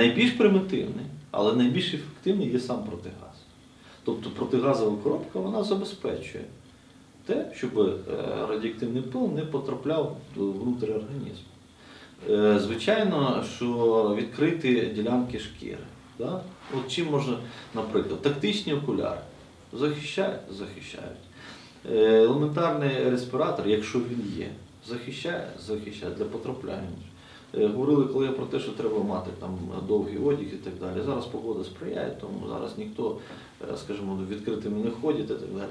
Найбільш примітивний, але найбільш ефективний є сам протигаз. Тобто протигазова коробка вона забезпечує те, щоб е, радіоактивний пил не потрапляв внутрі організму. Е, Звичайно, що відкриті ділянки шкіри. Да? От чим можна, наприклад, тактичні окуляри захищають, захищають. Е, Елементарний респіратор, якщо він є, захищає, захищає для потрапляння. Е, Говорили колеги про те, що треба мати там довгий одяг і так далі. Зараз погода сприяє, тому зараз ніхто, е, скажімо, відкритими не ходить і так далі.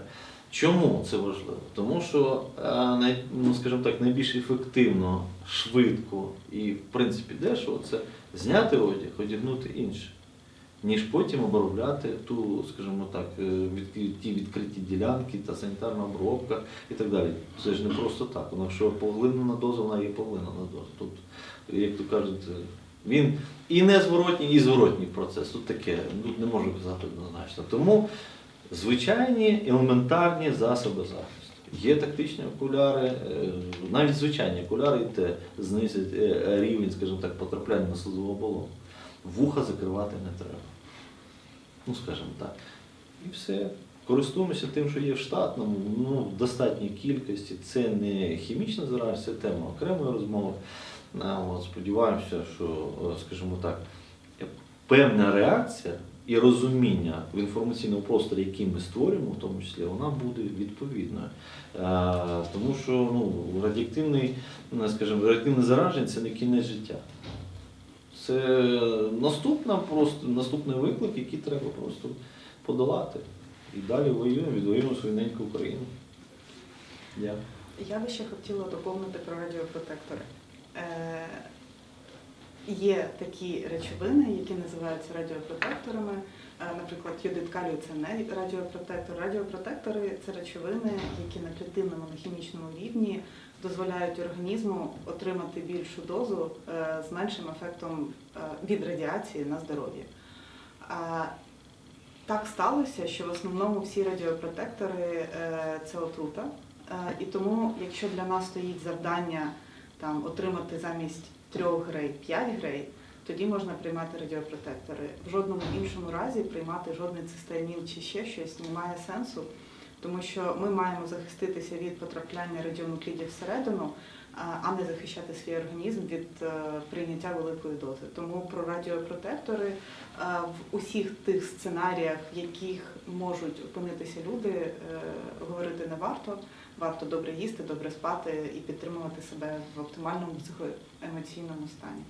Чому це важливо? Тому що е, ну, скажімо так, найбільш ефективно, швидко і в принципі дешево це зняти одяг, одягнути інше, ніж потім обробляти ту, скажімо так, е, відкри- ті відкриті ділянки та санітарна обробка і так далі. Це ж не просто так. Воно якщо поглинена доза, вона є поглинена доза. Тут, як то кажуть, е, він і незворотній, і зворотній процес. Тут таке, тут не можу казати однозначно. Тому звичайні елементарні засоби захисту. Є тактичні окуляри, е, навіть звичайні окуляри, те знизять е, рівень, скажімо так, потрапляння на слизову оболонку. Вуха закривати не треба. Ну, скажімо так. І все. Користуємося тим, що є в штатному, ну, в достатній кількості. Це не хімічна зараження, це тема окремої розмови. От, сподіваємося, що, е, скажімо так, певна реакція і розуміння в інформаційному просторі, який ми створюємо, в тому числі, вона буде відповідною. Тому що ну, ну, скажімо, радіоактивне зараження це не кінець життя. Це наступна просто, наступний виклик, який треба просто подолати. І далі воюємо, відвоюємо свою неньку Україну. Дякую. Я би ще хотіла доповнити про радіопротектори. Є такі речовини, які називаються радіопротекторами. Е, наприклад, йодит калію це не радіопротектор. Радіопротектори це речовини, які на клітинному на хімічному рівні дозволяють організму отримати більшу дозу е, з меншим ефектом е, від радіації на здоров'я. Так сталося, що в основному всі радіопротектори це отрута. І тому, якщо для нас стоїть завдання там, отримати замість 3 грей 5 грей, тоді можна приймати радіопротектори. В жодному іншому разі приймати жодний цистеаміл чи ще щось немає сенсу, тому що ми маємо захиститися від потрапляння радіонуклідів всередину, а не захищати свій організм від е, прийняття великої дози. Тому про радіопротектори е, в усіх тих сценаріях, в яких можуть опинитися люди, е, говорити не варто. Варто добре їсти, добре спати і підтримувати себе в оптимальному психоемоційному стані.